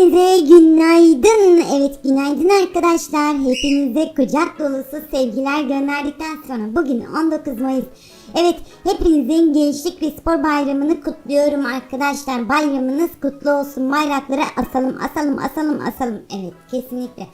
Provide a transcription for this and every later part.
Hepinize günaydın. Evet günaydın arkadaşlar. Hepinize kucak dolusu sevgiler gönderdikten sonra bugün 19 Mayıs. Evet hepinizin gençlik ve spor bayramını kutluyorum arkadaşlar. Bayramınız kutlu olsun. Bayrakları asalım asalım asalım asalım. Evet kesinlikle.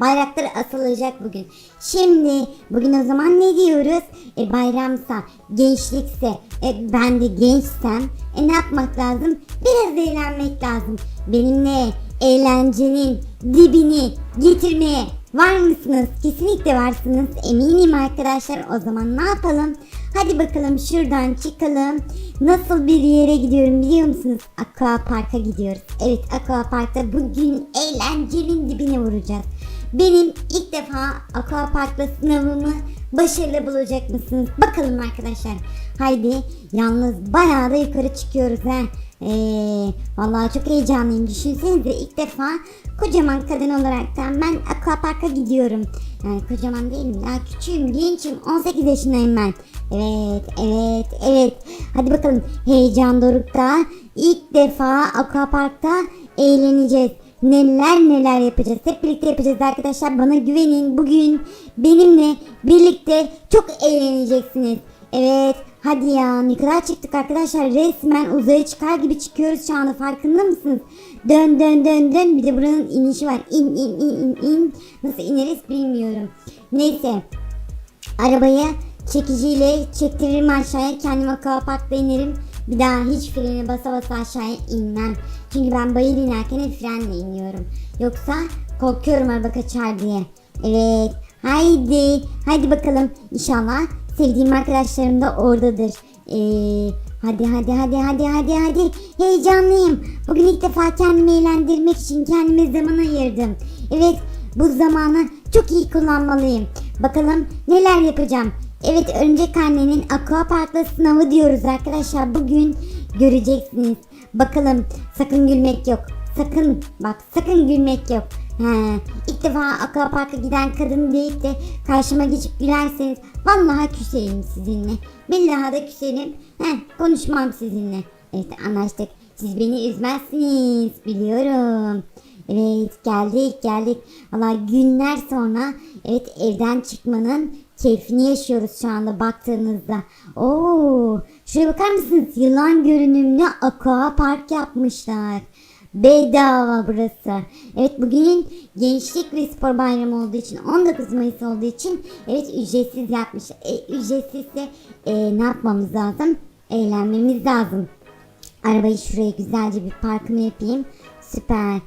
Bayrakları asılacak bugün. Şimdi bugün o zaman ne diyoruz? E bayramsa, gençlikse, e, ben de gençsem e ne yapmak lazım? Biraz eğlenmek lazım. Benimle eğlencenin dibini getirmeye var mısınız? Kesinlikle varsınız. Eminim arkadaşlar. O zaman ne yapalım? Hadi bakalım şuradan çıkalım. Nasıl bir yere gidiyorum biliyor musunuz? Aqua Park'a gidiyoruz. Evet Aqua Park'ta bugün eğlencenin dibine vuracağız. Benim ilk defa Aqua Park'ta sınavımı başarılı bulacak mısınız? Bakalım arkadaşlar. Haydi yalnız bayağı da yukarı çıkıyoruz ha. Ee, vallahi çok heyecanlıyım. Düşünsenize ilk defa kocaman kadın olaraktan ben Aqua Park'a gidiyorum. Yani kocaman değilim daha küçüğüm, gençim. 18 yaşındayım ben. Evet, evet, evet. Hadi bakalım heyecan dorukta. İlk defa Aqua Park'ta eğleneceğiz. Neler neler yapacağız. Hep birlikte yapacağız arkadaşlar. Bana güvenin. Bugün benimle birlikte çok eğleneceksiniz. Evet. Hadi ya ne çıktık arkadaşlar. Resmen uzaya çıkar gibi çıkıyoruz şu anda. Farkında mısınız? Dön dön dön dön. Bir de buranın inişi var. İn in in in in. Nasıl ineriz bilmiyorum. Neyse. Arabayı çekiciyle çektiririm aşağıya. Kendim aquaparkta inerim. Bir daha hiç freni basa basa aşağıya inmem. Çünkü ben bayır inerken hep frenle iniyorum. Yoksa korkuyorum araba kaçar diye. Evet. Haydi. Haydi bakalım. İnşallah sevdiğim arkadaşlarım da oradadır. Ee, hadi hadi hadi hadi hadi hadi. Heyecanlıyım. Bugün ilk defa kendimi eğlendirmek için kendime zaman ayırdım. Evet bu zamanı çok iyi kullanmalıyım. Bakalım neler yapacağım. Evet örümcek annenin aqua parkta sınavı diyoruz arkadaşlar. Bugün göreceksiniz. Bakalım sakın gülmek yok. Sakın bak sakın gülmek yok. He, ilk defa aqua parka giden kadın deyip de karşıma geçip gülerseniz vallahi küserim sizinle. Billahi da küserim. He, konuşmam sizinle. Evet anlaştık. Siz beni üzmezsiniz biliyorum. Evet geldik geldik. Valla günler sonra evet evden çıkmanın keyfini yaşıyoruz şu anda baktığınızda. Oo, şuraya bakar mısınız? Yılan görünümlü aqua park yapmışlar. Bedava burası. Evet bugünün gençlik ve spor bayramı olduğu için 19 Mayıs olduğu için evet ücretsiz yapmış. E, ücretsizse e, ne yapmamız lazım? Eğlenmemiz lazım. Arabayı şuraya güzelce bir parkımı yapayım. Süper.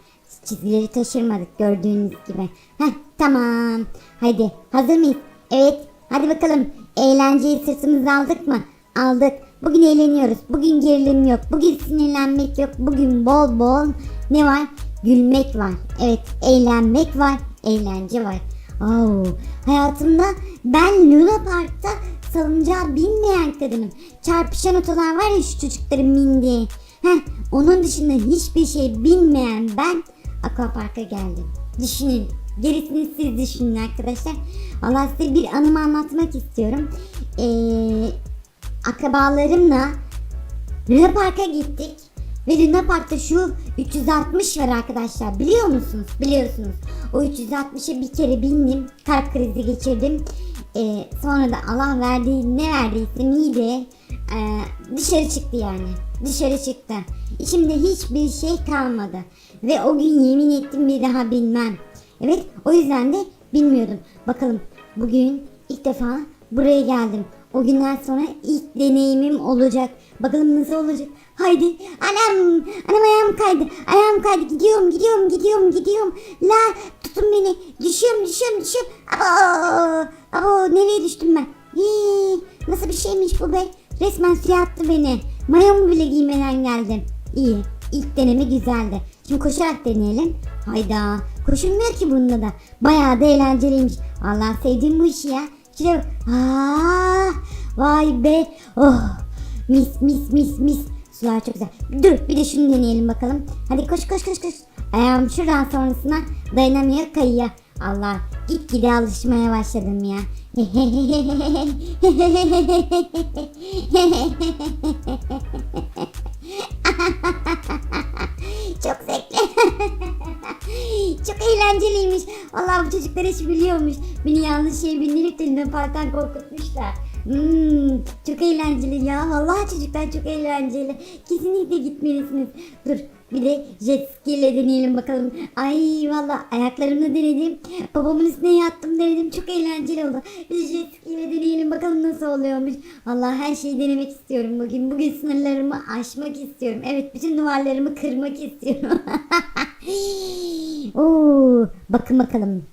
Çizgileri taşırmadık gördüğünüz gibi. Heh tamam. Haydi hazır mıyız? Evet. Hadi bakalım. Eğlenceyi sırtımıza aldık mı? Aldık. Bugün eğleniyoruz. Bugün gerilim yok. Bugün sinirlenmek yok. Bugün bol bol ne var? Gülmek var. Evet eğlenmek var. Eğlence var. Oo, hayatımda ben Luna Park'ta salıncağa binmeyen kadınım. Çarpışan otolar var ya şu çocukların bindiği. Heh, onun dışında hiçbir şey bilmeyen ben Aquapark'a geldim. Düşünün. Gerisini siz düşünün arkadaşlar. Valla size bir anımı anlatmak istiyorum. Ee, akrabalarımla Luna Park'a gittik. Ve Luna Park'ta şu 360 var arkadaşlar. Biliyor musunuz? Biliyorsunuz. O 360'ı bir kere bindim. Kalp krizi geçirdim. Ee, sonra da Allah verdiği ne verdiyse mide e, dışarı çıktı yani. Dışarı çıktı. İçimde hiçbir şey kalmadı. Ve o gün yemin ettim bir daha bilmem. Evet o yüzden de bilmiyordum. Bakalım bugün ilk defa buraya geldim. O günden sonra ilk deneyimim olacak. Bakalım nasıl olacak. Haydi anam anam ayağım kaydı. Ayağım kaydı gidiyorum gidiyorum gidiyorum gidiyorum. La tutun beni. Düşüyorum düşüyorum düşüyorum. Abo, abo nereye düştüm ben? Hii, nasıl bir şeymiş bu be? Resmen suya attı beni. Mayomu bile giymeden geldim. İyi. İlk deneme güzeldi. Şimdi koşarak deneyelim. Hayda. Koşulmuyor ki bunda da. Bayağı da eğlenceliymiş. Allah sevdiğim bu işi ya. Bak. Aa, vay be. Oh. Mis mis mis mis. Sular çok güzel. Dur bir de şunu deneyelim bakalım. Hadi koş koş koş koş. Ayağım şuradan sonrasına dayanamıyor kayıyor. Allah gitgide alışmaya başladım ya. Çok zevkli. çok eğlenceliymiş. Allah bu çocuklar hiç biliyormuş. Beni yanlış şey bindirip de Luna Park'tan korkutmuşlar. Hmm, çok eğlenceli ya. Vallahi çocuklar çok eğlenceli. Kesinlikle gitmelisiniz. Dur bir de jet ski ile deneyelim bakalım. Ay valla ayaklarımla denedim. Babamın üstüne yattım denedim. Çok eğlenceli oldu. Bir jet ski ile deneyelim bakalım nasıl oluyormuş. Allah her şeyi denemek istiyorum bugün. Bugün sınırlarımı aşmak istiyorum. Evet bütün duvarlarımı kırmak istiyorum. Oo, bakın bakalım.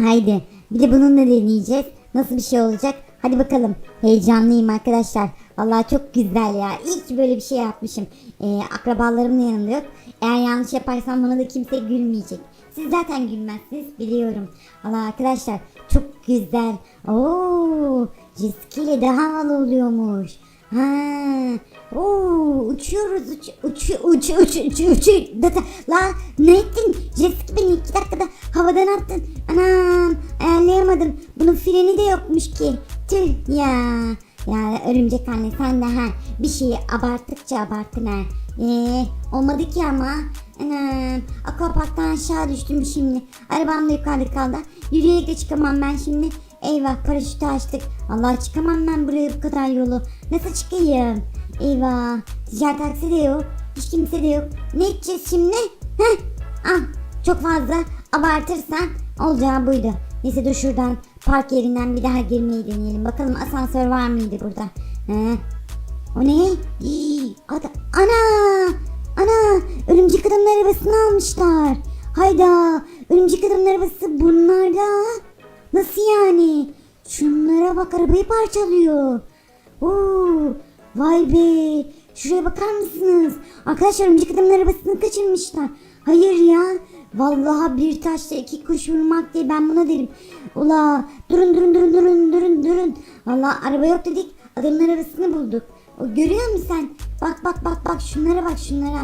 Haydi bir de bununla deneyeceğiz. Nasıl bir şey olacak? Hadi bakalım. Heyecanlıyım arkadaşlar. Vallahi çok güzel ya. İyi ki böyle bir şey yapmışım. Ee, akrabalarım da yanımda yok. Eğer yanlış yaparsam bana da kimse gülmeyecek. Siz zaten gülmezsiniz biliyorum. Valla arkadaşlar çok güzel. Oo, jet ski ile daha havalı oluyormuş. Ha, oo, uçuyoruz uç uç uç uç uç uç Data, la ne ettin? Jet ski beni iki dakikada havadan attın. Anam ayarlayamadım. Bunun freni de yokmuş ki. Tüh ya. Ya örümcek anne sen de ha bir şeyi abarttıkça abarttın ha. Ee, olmadı ki ama. Anam akvaparktan aşağı düştüm şimdi. Arabam da yukarıda kaldı. Yürüyerek de çıkamam ben şimdi. Eyvah paraşütü açtık. Allah çıkamam ben buraya bu kadar yolu. Nasıl çıkayım? Eyvah. Ticari taksi de yok. Hiç kimse de yok. Ne edeceğiz şimdi? Heh. Ah çok fazla abartırsan olacağı buydu. Neyse dur şuradan park yerinden bir daha girmeyi deneyelim. Bakalım asansör var mıydı burada? He. O ne? Hii, ada- ana! Ana! Örümcek adamın arabasını almışlar. Hayda! Örümcek adamın arabası bunlarda. Nasıl yani? Şunlara bak arabayı parçalıyor. Oo, vay be. Şuraya bakar mısınız? Arkadaşlar örümcek adamın arabasını kaçırmışlar. Hayır ya. Vallahi bir taşla iki kuş vurmak diye ben buna derim. Ula durun durun durun durun durun durun. Vallahi araba yok dedik. Adamın arabasını bulduk. O görüyor musun sen? Bak bak bak bak şunlara bak şunlara.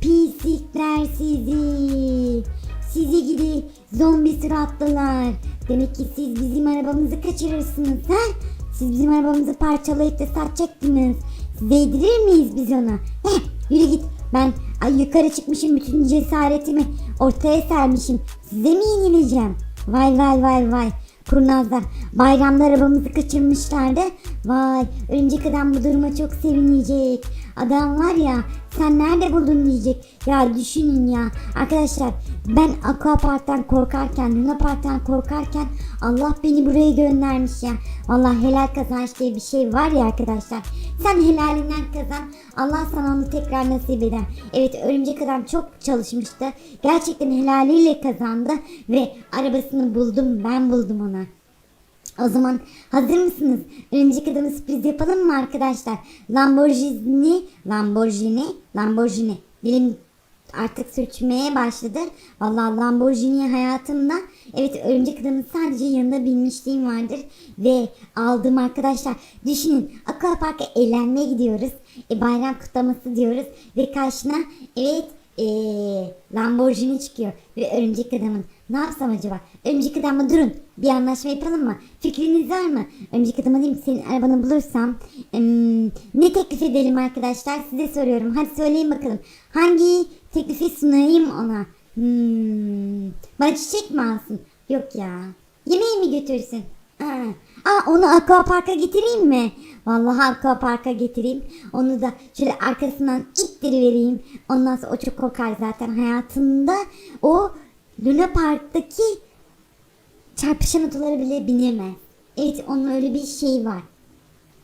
Pislikler sizi. Sizi gidi zombi suratlılar. Demek ki siz bizim arabamızı kaçırırsınız ha? Siz bizim arabamızı parçalayıp da satacaktınız. Size yedirir miyiz biz ona? Heh, yürü git. Ben ay yukarı çıkmışım bütün cesaretimi ortaya sermişim. Size mi yenileceğim? Vay vay vay vay. Kurnazlar bayramda arabamızı kaçırmışlardı. Vay örümcek adam bu duruma çok sevinecek. Adam var ya sen nerede buldun diyecek. Ya düşünün ya. Arkadaşlar ben Aquapark'tan korkarken, Luna Park'tan korkarken Allah beni buraya göndermiş ya. Vallahi helal kazanç diye bir şey var ya arkadaşlar. Sen helalinden kazan. Allah sana onu tekrar nasip eder. Evet örümcek adam çok çalışmıştı. Gerçekten helaliyle kazandı. Ve arabasını buldum. Ben buldum ona. O zaman hazır mısınız? Örümcek adamı sürpriz yapalım mı arkadaşlar? Lamborghini, Lamborghini, Lamborghini. Dilim artık sürçmeye başladı. Vallahi Lamborghini hayatımda evet örümcek adamın sadece yanında binmişliğim vardır ve aldım arkadaşlar. Düşünün Aquapark'a eğlenmeye gidiyoruz. E, bayram kutlaması diyoruz ve karşına evet e, Lamborghini çıkıyor ve örümcek adamın ne yapsam acaba? Örümcek adamla durun. Bir anlaşma yapalım mı? Fikriniz var mı? Örümcek adama diyeyim senin arabanı bulursam em, ne teklif edelim arkadaşlar? Size soruyorum. Hadi söyleyin bakalım. Hangi teklifi sunayım ona? Hmm, bana çiçek mi alsın? Yok ya. Yemeği mi götürsün? Aa, Aa onu aquaparka getireyim mi? Vallahi aquaparka getireyim. Onu da şöyle arkasından ittirivereyim. Ondan sonra o çok korkar zaten hayatında. O Luna Park'taki çarpışan otolara bile binemez. Evet onun öyle bir şeyi var.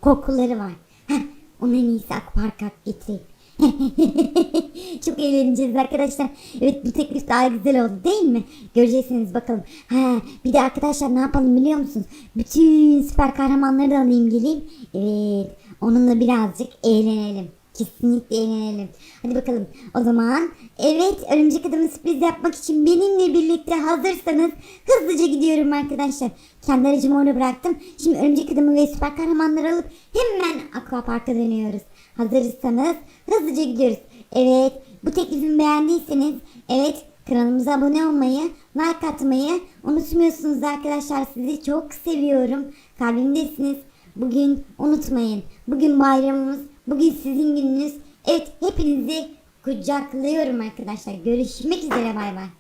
Korkuları var. Heh, onu en iyisi aquaparka getireyim. Çok eğleneceğiz arkadaşlar. Evet bu teklif daha güzel oldu değil mi? Göreceksiniz bakalım. Ha, bir de arkadaşlar ne yapalım biliyor musunuz? Bütün süper kahramanları da alayım geleyim. Evet onunla birazcık eğlenelim. Kesinlikle eğlenelim. Hadi bakalım. O zaman evet örümcek adamı sürpriz yapmak için benimle birlikte hazırsanız hızlıca gidiyorum arkadaşlar. Kendi aracımı orada bıraktım. Şimdi örümcek adamı ve süper kahramanları alıp hemen aquaparka dönüyoruz. Hazırsanız hızlıca gidiyoruz. Evet bu teklifimi beğendiyseniz evet kanalımıza abone olmayı, like atmayı unutmuyorsunuz arkadaşlar. Sizi çok seviyorum. Kalbimdesiniz. Bugün unutmayın. Bugün bayramımız. Bugün sizin gününüz. Evet hepinizi kucaklıyorum arkadaşlar. Görüşmek üzere bay bay.